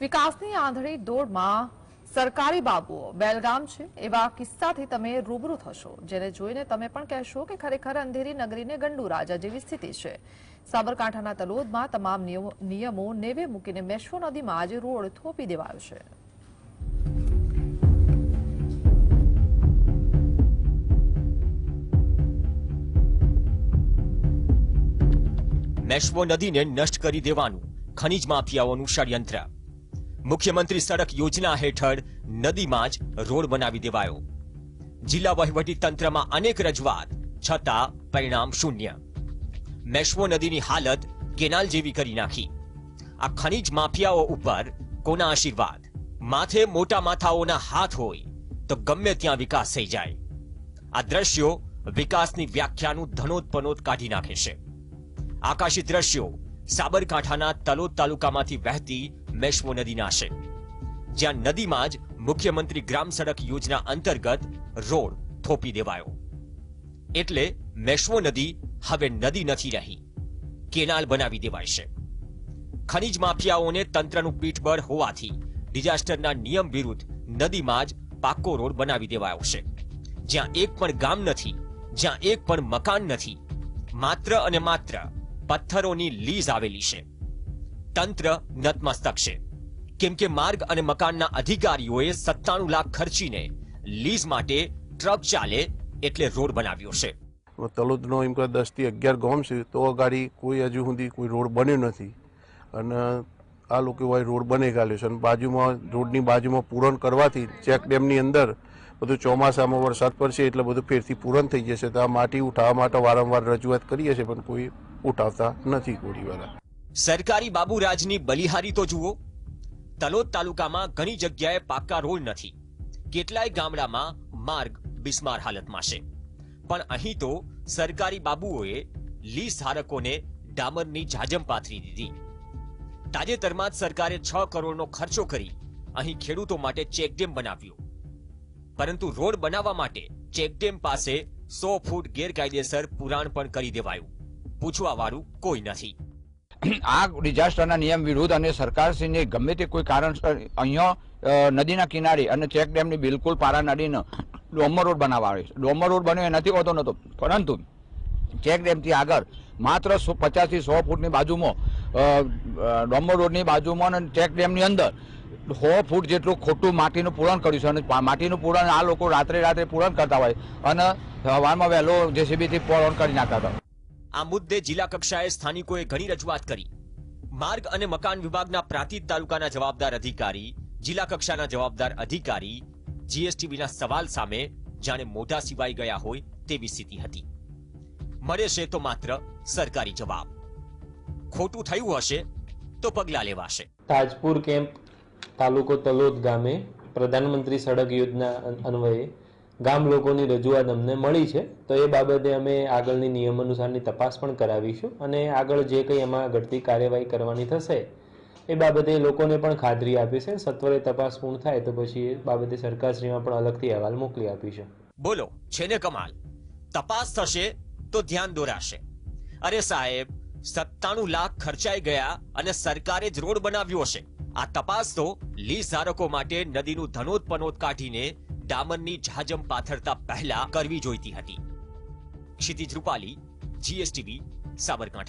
વિકાસની આંધળી દોડમાં સરકારી બાબુઓ. બેલગામ છે. એવા કિસ્સાથી તમે રૂબરૂ થશો, જેને જોઈને તમે પણ કહેશો કે ખરેખર અંધેરી નગરીને ગંડુ રાજા જેવી સ્થિતિ છે. સાબરકાંઠાના તલોદમાં તમામ નિયમો નેવે મૂકીને મેશ્વો નદીમાં આજે રોડ થોપી દેવાયો છે. મેશ્વો નદીને નષ્ટ કરી દેવાનું, ખનીજ માફિયાઓનું ષડયંત્ર. મુખ્યમંત્રી સડક યોજના હેઠળ નદીમાં જ રોડ બનાવી દેવાયો. જિલ્લા વહીવટી તંત્રમાં અનેક રજૂઆત, છતાં પરિણામ શૂન્ય. મેશ્વો નદીની હાલત કેનાલ જેવી કરી નાખી. આ ખનીજ માફિયાઓ ઉપર કોના આશીર્વાદ? માથે મોટા માથાઓના હાથ હોય તો ગમે ત્યાં વિકાસ થઈ જાય. આ દ્રશ્યો વિકાસની વ્યાખ્યાનું ધનોત્પનોત કાઢી નાખે છે. આકાશી દ્રશ્યો સાબરકાંઠાના તલોદ તાલુકામાંથી વહેતી મેશ્વો નદીના છે. જ્યાં નદીમાં જ મુખ્યમંત્રી ગ્રામ સડક યોજના અંતર્ગત રોડ થોપી દેવાયો. એટલે મેશ્વો નદી હવે નદી નથી રહી, કેનાલ બનાવી દેવાય છે. ખનીજ માફિયાઓને તંત્રનું પીઠબળ હોવાથી ડિઝાસ્ટરના નિયમ વિરુદ્ધ નદીમાં જ પાક્કો રોડ બનાવી દેવાયો છે. જ્યાં એક પણ ગામ નથી, જ્યાં એક પણ મકાન નથી, માત્ર અને માત્ર પથ્થરોની લીઝ આવેલી છે. તંત્ર નતમસ્તક છે. કેમ કે માર્ગ અને મકાનના અધિકારીઓએ સત્તાણું લાખ ખર્ચીને લીઝ માટે ટ્રક ચાલે એટલે રોડ બનાવ્યો છે. તલોદનો એમ કે દસથી અગિયાર ગામ છે, તો ગાડી કોઈ હજુ સુધી કોઈ રોડ બન્યો નથી. અને આ લોકો હોય રોડ બની ગાલ્યો છે અને બાજુમાં, રોડની બાજુમાં પૂરણ કરવાથી ચેક ડેમની અંદર બધું ચોમાસામાં વરસાદ પડશે એટલે બધું ફેરથી પૂરણ થઈ જશે. તો આ માટી ઉઠાવવા માટે વારંવાર રજૂઆત કરીએ છીએ, પણ કોઈ ઉઠાવતા નથી કોડીવાળા સરકારી બાબુરાજની બલિહારી તો જુઓ. તલોદ તાલુકામાં ઘણી જગ્યાએ પાક્કા રોડ નથી. કેટલાય ગામડામાં માર્ગ બિસ્માર હાલતમાં છે. પણ અહીં તો સરકારી બાબુઓએ લીઝ ધારકોને ડામરની જાજમ પાથરી દીધી. તાજેતરમાં જ સરકારે છ કરોડનો ખર્ચો કરી અહીં ખેડૂતો માટે ચેકડેમ બનાવ્યો. પરંતુ રોડ બનાવવા માટે ચેકડેમ પાસે સો ફૂટ ગેરકાયદેસર પુરાણ પણ કરી દેવાયું. પૂછવા વાળું કોઈ નથી. આ ડિઝાસ્ટરના નિયમ વિરુદ્ધ અને સરકારશ્રીને ગમે તે કોઈ કારણસર અહીંયા નદીના કિનારે અને ચેક ડેમની બિલકુલ પારા નદીનો ડોમર રોડ બનાવવા આવે છે. ડોમર રોડ બન્યો એ નથી હોતો નહોતો. પરંતુ ચેક ડેમથી આગળ માત્ર સો, પચાસથી સો ફૂટની બાજુમાં ડોમર રોડની બાજુમાં અને ચેક ડેમની અંદર સો ફૂટ જેટલું ખોટું માટીનું પૂરણ કર્યું છે. અને માટીનું પૂરણ આ લોકો રાત્રે રાત્રે પૂરણ કરતા હોય અને સવારમાં વહેલો જેસીબીથી પૂરણ કરી નાખતા હતા. આ મુદ્દે જિલ્લા કક્ષાએ સ્થાનિકોએ ઘણી રજૂઆત કરી. માર્ગ અને મકાન વિભાગના પ્રાંતિજ તાલુકાના જવાબદાર અધિકારી, જિલ્લા કક્ષાના જવાબદાર અધિકારી જીએસટીવીના સવાલ સામે જાણે મોઢા સિવાય ગયા હોય તેવી સ્થિતિ હતી. મળે છે તો માત્ર સરકારી જવાબ. ખોટું થયું હશે તો પગલાં લેવાશે. તાજપુર કેમ્પ તાલુકો તલોદ ગામે પ્રધાનમંત્રી સડક યોજના અન- અન્વયે ગામ લોકોની રજૂઆત અમને મળી છે. તો એ બાબતે અમે આગળની નિયમ અનુસારની તપાસ પણ કરાવીશું અને આગળ જે કંઈ એમાં ઘટતી કાર્યવાહી કરવાની થશે, એ બાબતે લોકોને પણ ખાતરી આપી સત્વરે તપાસ પૂર્ણ થાય તો પછી એ બાબતે સરકારશ્રીમાં પણ અલગથી અહેવાલ મોકલી આપીશું. બોલો, છે ને કમાલ? તપાસ થશે તો ધ્યાન દોરાશે. અરે સાહેબ, સત્તાણું લાખ ખર્ચાઈ ગયા અને સરકારે જ રોડ બનાવ્યો છે આ તપાસ તો લીઝ ધારકો માટે નદીનું ધનોત્પનોત કાઢીને ડામરની જાજમ પાથરતા પહેલા કરવી જોઈતી હતી. ક્ષિતિજ રૂપાલી જીએસટીવી સાબરકાંઠા.